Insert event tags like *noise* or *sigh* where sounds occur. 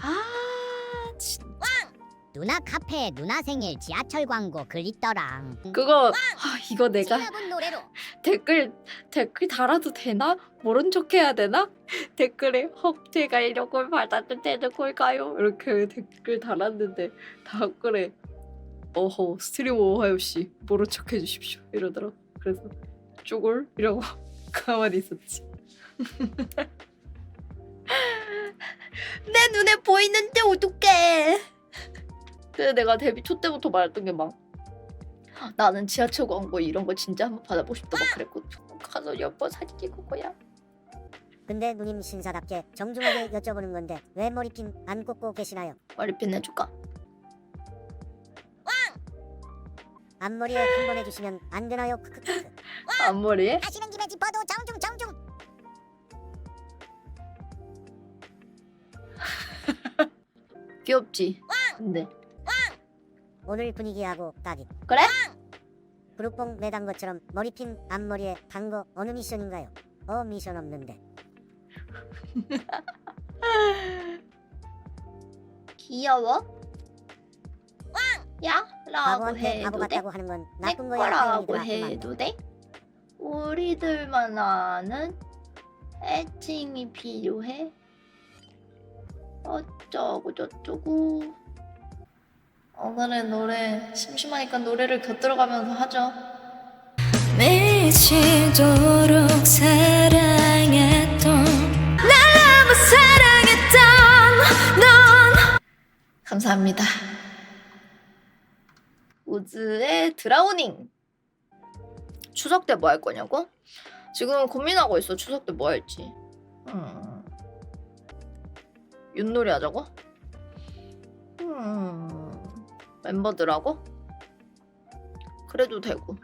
아 진. 누나 카페에 누나 생일 지하철 광고 글 있더랑. 그거 아, 이거 내가 노래로. 댓글 댓글 달아도 되나? 모른 척 해야 되나? 댓글에 헉 제가 이런 걸 되는 걸까요? 이렇게 댓글 달았는데 댓글에 어허 스트리머 하엽 씨 모른 척 해주십시오 이러더라. 그래서 쪼글 이러고 *laughs* 가만히 있었지. *laughs* 내 눈에 보이는데 어떡해? 그래서 내가 데뷔 초 때부터 말했던 게 막 나는 지하철 광고 이런 거 진짜 한번 받아보고 싶다 막 그랬고 가서 몇번 사진 찍을 거야. 근데 누님 신사답게 정중하게 여쭤보는 건데 왜 머리핀 안 꽂고 계시나요? 머리핀 내줄까? 앞머리에 한 번 해주시면 안 되나요? 크크크크. 앞머리에? 하시는 김에 짚어도 귀엽지? 근데 오늘 분위기하고 딱이. 그래? 브룩봉 매단 것처럼 머리핀 앞머리에 단거 어느 미션인가요? 어 미션 없는데. *laughs* 귀여워? 야? 라고 바보한테 바보 해도 돼? 같다고 하는 건내 나쁜 거야. 그만. 해도 돼? 우리들만 아는 애칭이 필요해? 어쩌고 저쩌고. 오늘의 노래 심심하니까 노래를 곁들여가면서 하죠. 미치도록 사랑했던 날 너무 사랑했던 넌. 감사합니다. 우즈의 드라우닝. 추석 때 뭐 할 거냐고? 지금 고민하고 있어. 추석 때 뭐 할지. 음. 윷놀이 하자고? 음. 멤버들하고? 그래도 되고